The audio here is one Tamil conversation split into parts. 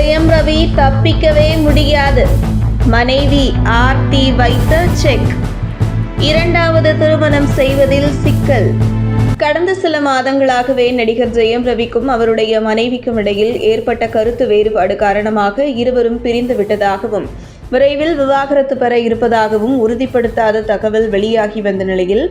ஜெயம் ரவி தப்பிக்கவே முடியாது. மனைவி ஆர்த்தி வைத்த செக் இரண்டாவது திருமணம் செய்வதில் சிக்கல். கடந்த சில மாதங்களாகவே நடிகர் ஜெயம் ரவிக்கும் அவருடைய மனைவிக்கும் இடையில் ஏற்பட்ட கருத்து வேறுபாடு காரணமாக இருவரும் பிரிந்து விட்டதாகவும் விரைவில் விவாகரத்து பெற இருப்பதாகவும் உறுதிப்படுத்தாத தகவல் வெளியாகி வந்த நிலையில்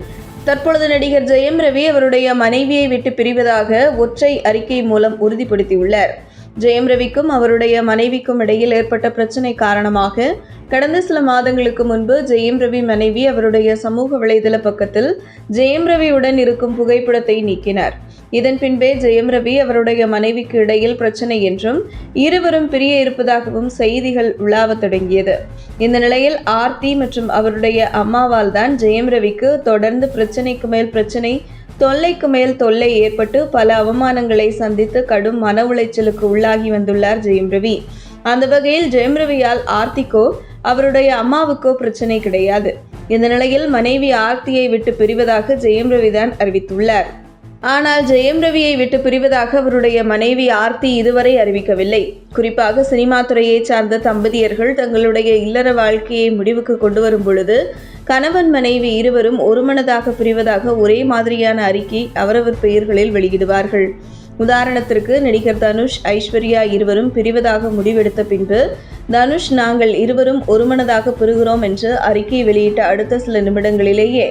தற்பொழுது நடிகர் ஜெயம் ரவி அவருடைய மனைவியை விட்டு பிரிவதாக ஒற்றை அறிக்கை மூலம் உறுதிப்படுத்தியுள்ளார். ஜெயம் ரவிக்கும் அவருடைய மனைவிக்கும் இடையில் ஏற்பட்ட பிரச்சனை காரணமாக கடந்த சில மாதங்களுக்கு முன்பு ஜெயம் ரவி மனைவி அவருடைய சமூக வலைதள பக்கத்தில் ஜெயம் ரவியுடன் இருக்கும் புகைப்படத்தை நீக்கினார். இதன் பின்பே ஜெயம் ரவி அவருடைய மனைவிக்கு இடையில் பிரச்சனை என்றும் இருவரும் பிரிய இருப்பதாகவும் செய்திகள் உலாவத் தொடங்கியது. இந்த நிலையில் ஆர்த்தி மற்றும் அவருடைய அம்மாவால் தான் ஜெயம் ரவிக்கு தொடர்ந்து பிரச்சனைக்கு மேல் பிரச்சனை தொல்லைக்கு மேல் தொல்லை ஏற்பட்டு பல அவமானங்களை சந்தித்து கடும் மன உளைச்சலுக்கு உள்ளாகி வந்துள்ளார் ஜெயம் ரவி. அந்த வகையில் ஜெயம் ரவியால் ஆர்த்திக்கோ அவருடைய அம்மாவுக்கோ பிரச்சனை கிடையாது. இந்த நிலையில் மனைவி ஆர்த்தியை விட்டு பிரிவதாக ஜெயம் ரவிதான் அறிவித்துள்ளார். ஆனால் ஜெயம் ரவியை விட்டு பிரிவதாக அவருடைய மனைவி ஆர்த்தி இதுவரை அறிவிக்கவில்லை. குறிப்பாக சினிமா துறையைச் சார்ந்த தம்பதியர்கள் தங்களுடைய இல்லற வாழ்க்கையை முடிவுக்கு கொண்டு வரும் பொழுது கணவன் மனைவி இருவரும் ஒருமனதாக பிரிவதாக ஒரே மாதிரியான அறிக்கை அவரவர் பெயர்களில் வெளியிடுவார்கள். உதாரணத்திற்கு நடிகர் தனுஷ் ஐஸ்வர்யா இருவரும் பிரிவதாக முடிவெடுத்த பின்பு தனுஷ் நாங்கள் இருவரும் ஒருமனதாக பெறுகிறோம் என்று அறிக்கை வெளியிட்ட அடுத்த சில நிமிடங்களிலேயே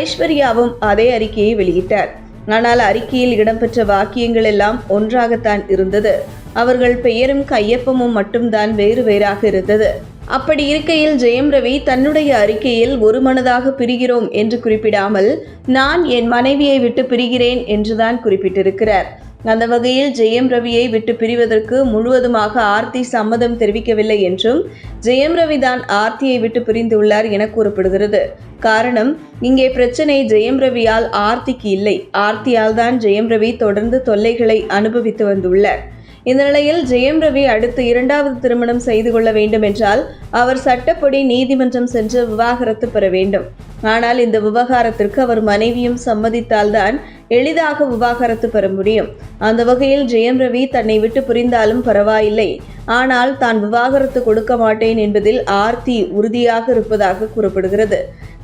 ஐஸ்வர்யாவும் அதே அறிக்கையை வெளியிட்டார். ஆனால் அறிக்கையில் இடம்பெற்ற வாக்கியங்கள் எல்லாம் ஒன்றாகத்தான் இருந்தது. அவர்கள் பெயரும் கையொப்பமும் மட்டும்தான் வேறு வேறாக இருந்தது. அப்படி இருக்கையில் ஜெயம் ரவி தன்னுடைய அறிக்கையில் ஒருமனதாக பிரிகிறோம் என்று குறிப்பிடாமல் நான் என் மனைவியை விட்டு பிரிகிறேன் என்றுதான் குறிப்பிட்டிருக்கிறார். அந்த வகையில் ஜெயம் ரவியை விட்டு பிரிவதற்கு முழுவதுமாக ஆர்த்தி சம்மதம் தெரிவிக்கவில்லை என்றும் ஜெயம் ரவி தான் ஆர்த்தியை விட்டு பிரிந்துள்ளார் என கூறப்படுகிறது. காரணம் இங்கே பிரச்சனை ஜெயம் ரவியால் ஆர்த்திக்கு இல்லை. ஆர்த்தியால் தான் ஜெயம் ரவி தொடர்ந்து தொல்லைகளை அனுபவித்து வந்துள்ளார். இந்த நிலையில் ஜெயம் ரவி அடுத்து இரண்டாவது திருமணம் செய்து கொள்ள வேண்டும் என்றால் அவர் சட்டப்படி நீதிமன்றம் சென்று விவாகரத்து பெற வேண்டும். ஆனால் இந்த விவகாரத்திற்கு அவர் மனைவியும் சம்மதித்தால்தான் எளிதாக விவாகரத்து பெற முடியும். அந்த வகையில் ஜெயம் ரவி தன்னை விட்டு புரிந்தாலும் பரவாயில்லை. ஆனால் தான் விவாகரத்து கொடுக்க மாட்டேன் என்பதில் ஆர்த்தி உறுதியாக இருப்பதாக கூறப்படுகிறது.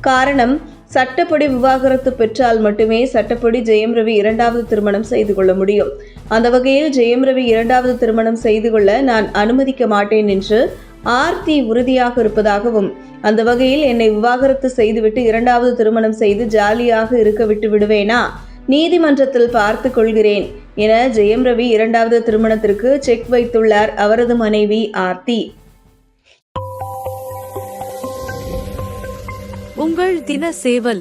காரணம் சட்டப்படி விவாகரத்து பெற்றால் மட்டுமே சட்டப்படி ஜெயம் ரவி இரண்டாவது திருமணம் செய்து கொள்ள முடியும். அந்த வகையில் ஜெயம் ரவி இரண்டாவது திருமணம் செய்து கொள்ள நான் அனுமதிக்க மாட்டேன் என்று ஆர்த்தி உறுதியாக இருப்பதாகவும் அந்த வகையில் என்னை விவாகரத்து செய்துவிட்டு இரண்டாவது திருமணம் செய்து ஜாலியாக இருக்க விட்டு விடுவேனா? நீதிமன்றத்தில் பார்த்து கொள்கிறேன் என ஜெயம் ரவி இரண்டாவது திருமணத்திற்கு செக் வைத்துள்ளார் அவரது மனைவி ஆர்த்தி. உங்கள் தின சேவல்